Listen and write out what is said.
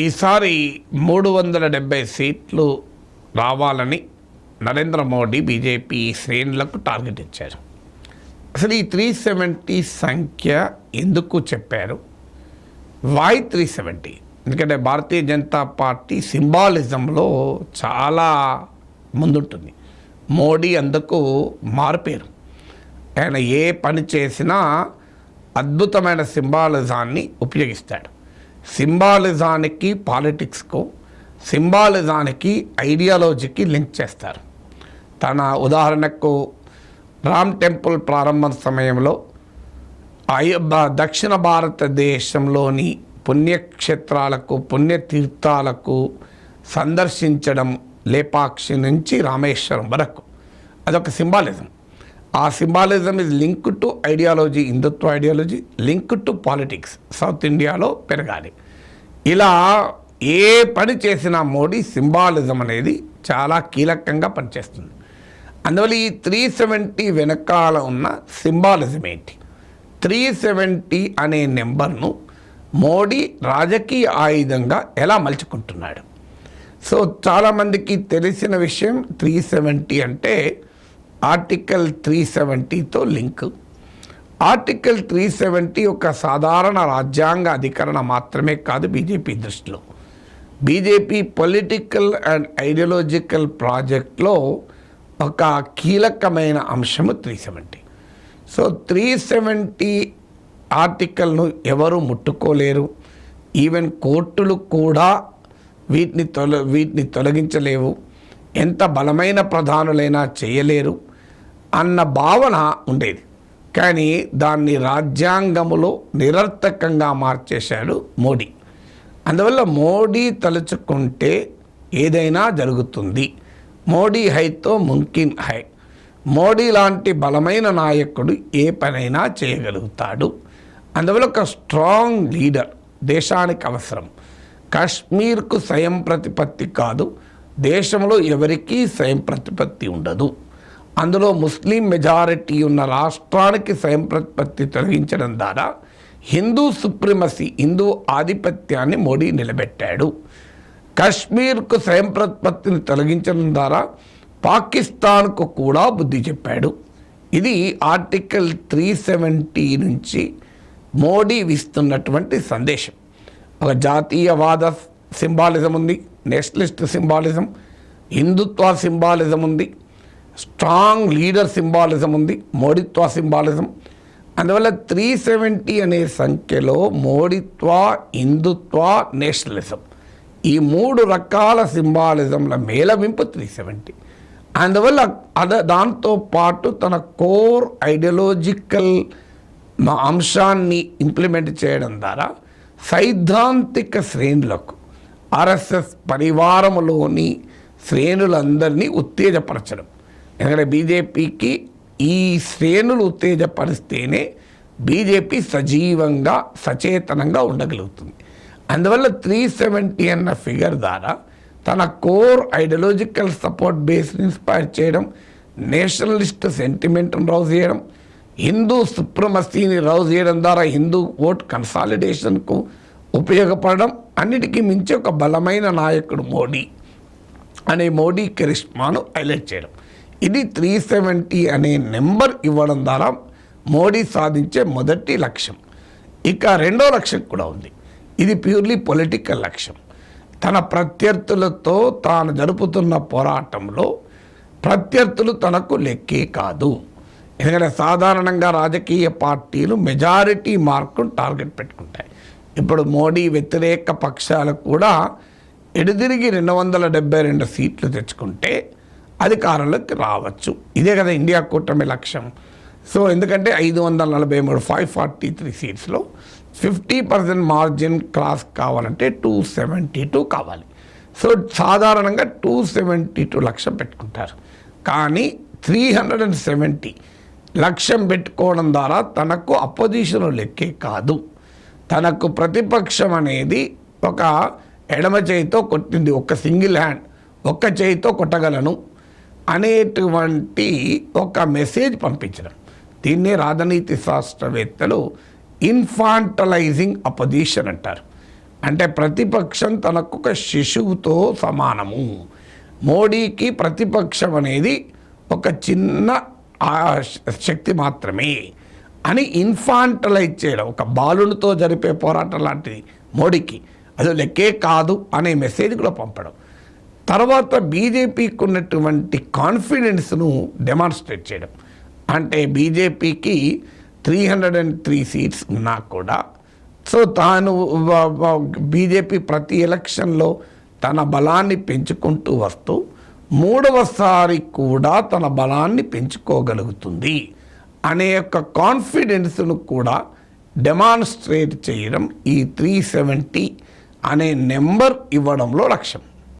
ఈసారి మూడు వందల డెబ్బై సీట్లు రావాలని నరేంద్ర మోడీ బీజేపీ శ్రేణులకు టార్గెట్ ఇచ్చారు. అసలు ఈ త్రీ సెవెంటీ సంఖ్య ఎందుకు చెప్పారు? వై త్రీ సెవెంటీ ఎందుకంటే భారతీయ జనతా పార్టీ సింబాలిజంలో చాలా ముందుంటుంది. మోడీ అందుకు మారుపేరు. ఆయన ఏ పని చేసినా అద్భుతమైన సింబాలిజాన్ని ఉపయోగిస్తాడు. సింబాలిజానికి పాలిటిక్స్కు సింబాలిజానికి ఐడియాలజీకి లింక్ చేస్తారు. తన ఉదాహరణకు రామ్ టెంపుల్ ప్రారంభం సమయంలో దక్షిణ భారతదేశంలోని పుణ్యక్షేత్రాలకు పుణ్యతీర్థాలకు సందర్శించడం లేపాక్షి నుంచి రామేశ్వరం వరకు. అదొక సింబాలిజం. ఆ symbolism is link to ideology Hindutva ideology link to politics south ఇండియాలో పెరగాలి. ఇలా ఏ పని చేసినా మోడీ సింబాలిజం అనేది చాలా కీలకంగా పనిచేస్తుంది. అందువల్ల ఈ త్రీ సెవెంటీ వెనకాల ఉన్న సింబాలిజం ఏంటి? త్రీ సెవెంటీ అనే నెంబర్ను మోడీ రాజకీయ ఆయుధంగా ఎలా మలుచుకుంటున్నాడు? సో చాలామందికి తెలిసిన విషయం త్రీ సెవెంటీ అంటే ఆర్టికల్ త్రీ సెవెంటీతో లింక్. ఆర్టికల్ త్రీ సెవెంటీ ఒక సాధారణ రాజ్యాంగ అధికరణ మాత్రమే కాదు బీజేపీ దృష్టిలో. బీజేపీ పొలిటికల్ అండ్ ఐడియాలజికల్ ప్రాజెక్ట్లో ఒక కీలకమైన అంశము three seventy. So three seventy ఆర్టికల్ను ఎవరు ముట్టుకోలేరు. ఈవెన్ కోర్టులు కూడా వీటిని తొల వీటిని తొలగించలేవు. ఎంత బలమైన ప్రధానులైనా చేయలేరు. అన్న భావన ఉండేది. కానీ దాన్ని రాజ్యాంగములో నిరర్థకంగా మార్చేశాడు మోడీ. అందువల్ల మోడీ తలుచుకుంటే ఏదైనా జరుగుతుంది. మోడీ హైతో ముంకిన్ హై. మోడీ లాంటి బలమైన నాయకుడు ఏ పనైనా చేయగలుగుతాడు. అందువల్ల ఒక స్ట్రాంగ్ లీడర్ దేశానికి అవసరం. కాశ్మీర్కు స్వయం ప్రతిపత్తి కాదు. దేశంలో ఎవరికీ స్వయం ప్రతిపత్తి ఉండదు. అందులో ముస్లిం మెజారిటీ ఉన్న రాష్ట్రానికి స్వయం ప్రతిపత్తి తొలగించడం ద్వారా హిందూ సుప్రిమసీ హిందూ ఆధిపత్యాన్ని మోడీ నిలబెట్టాడు. కాశ్మీర్కు స్వయం ప్రతిపత్తిని తొలగించడం ద్వారా పాకిస్తాన్కు కూడా బుద్ధి చెప్పాడు. ఇది ఆర్టికల్ త్రీ సెవెంటీ నుంచి మోడీ ఇస్తున్నటువంటి సందేశం. ఒక జాతీయవాద సింబాలిజం ఉంది నేషనలిస్ట్ సింబాలిజం హిందుత్వ సింబాలిజం ఉంది. స్ట్రాంగ్ లీడర్ సింబాలిజం ఉంది మోడిత్వ సింబాలిజం. అందువల్ల త్రీ సెవెంటీ అనే సంఖ్యలో మోడిత్వ హిందుత్వ నేషనలిజం. ఈ మూడు రకాల సింబాలిజంల మేళవింపు త్రీ సెవెంటీ. అందువల్ల అద దాంతో పాటు తన కోర్ ఐడియాలజికల్ మా అంశాన్ని ఇంప్లిమెంట్ చేయడం ద్వారా సైద్ధాంతిక శ్రేణులకు ఆర్ఎస్ఎస్ పరివారంలోని శ్రేణులందరినీ ఉత్తేజపరచడం. ఎందుకంటే బీజేపీకి ఈ శ్రేణులు ఉత్తేజపరిస్తేనే బీజేపీ సజీవంగా సచేతనంగా ఉండగలుగుతుంది. అందువల్ల త్రీ సెవెంటీ అన్న ఫిగర్ ద్వారా తన కోర్ ఐడియలాజికల్ సపోర్ట్ బేస్ని ఇన్స్పైర్ చేయడం నేషనలిస్ట్ సెంటిమెంట్ను రౌజ్ చేయడం హిందూ సుప్రమసీని రౌజ్ చేయడం ద్వారా హిందూ ఓట్ కన్సాలిడేషన్కు ఉపయోగపడడం అన్నిటికీ మించి ఒక బలమైన నాయకుడు మోడీ అనే మోడీ కరిష్మాను హైలైట్ చేయడం. ఇది త్రీ సెవెంటీ అనే నెంబర్ ఇవ్వడం ద్వారా మోడీ సాధించే మొదటి లక్ష్యం. ఇక రెండో లక్ష్యం కూడా ఉంది. ఇది ప్యూర్లీ పొలిటికల్ లక్ష్యం. తన ప్రత్యర్థులతో తాను జరుపుతున్న పోరాటంలో ప్రత్యర్థులు తనకు లెక్కే కాదు. ఎందుకంటే సాధారణంగా రాజకీయ పార్టీలు మెజారిటీ మార్కును టార్గెట్ పెట్టుకుంటాయి. ఇప్పుడు మోడీ వ్యతిరేక పక్షాలు కూడా ఎడుదిరిగి రెండు వందల డెబ్బై రెండు సీట్లు తెచ్చుకుంటే అధికారంలోకి రావచ్చు. ఇదే కదా ఇండియా కూటమి లక్ష్యం. సో ఎందుకంటే ఐదు వందల నలభై మూడు ఫైవ్ ఫార్టీ త్రీ సీట్స్లో ఫిఫ్టీ పర్సెంట్ మార్జిన్ క్రాస్ కావాలంటే టూ సెవెంటీ టూ కావాలి. సో సాధారణంగా టూ సెవెంటీ టూ లక్ష్యం పెట్టుకుంటారు. కానీ త్రీ హండ్రెడ్ అండ్ సెవెంటీ లక్ష్యం పెట్టుకోవడం ద్వారా తనకు అపోజిషన్ లెక్కే కాదు. తనకు ప్రతిపక్షం అనేది ఒక ఎడమ చేయితో కొట్టింది ఒక సింగిల్ హ్యాండ్ ఒక్క చేయితో కొట్టగలను. అనేటువంటి ఒక మెసేజ్ పంపించడం. దీన్నే రాజనీతి శాస్త్రవేత్తలు ఇన్ఫాంటలైజింగ్ అపోజిషన్ అంటారు. అంటే ప్రతిపక్షం తనకు ఒక శిశువుతో సమానము. మోడీకి ప్రతిపక్షం అనేది ఒక చిన్న శక్తి మాత్రమే అని ఇన్ఫాంటలైజ్ చేయడం. ఒక బాలునితో జరిపే పోరాటం లాంటిది మోడీకి. అది లెక్కే కాదు అనే మెసేజ్ కూడా పంపడం. తర్వాత బీజేపీకి ఉన్నటువంటి కాన్ఫిడెన్స్ను డెమాన్స్ట్రేట్ చేయడం. అంటే బీజేపీకి three hundred and three seats ఉన్నా కూడా సో తాను బీజేపీ ప్రతి ఎలక్షన్లో తన బలాన్ని పెంచుకుంటూ వస్తూ మూడవసారి కూడా తన బలాన్ని పెంచుకోగలుగుతుంది అనే యొక్క కాన్ఫిడెన్స్ను కూడా డెమాన్స్ట్రేట్ చేయడం ఈ త్రీ సెవెంటీ అనే నెంబర్ ఇవ్వడంలో లక్ష్యం.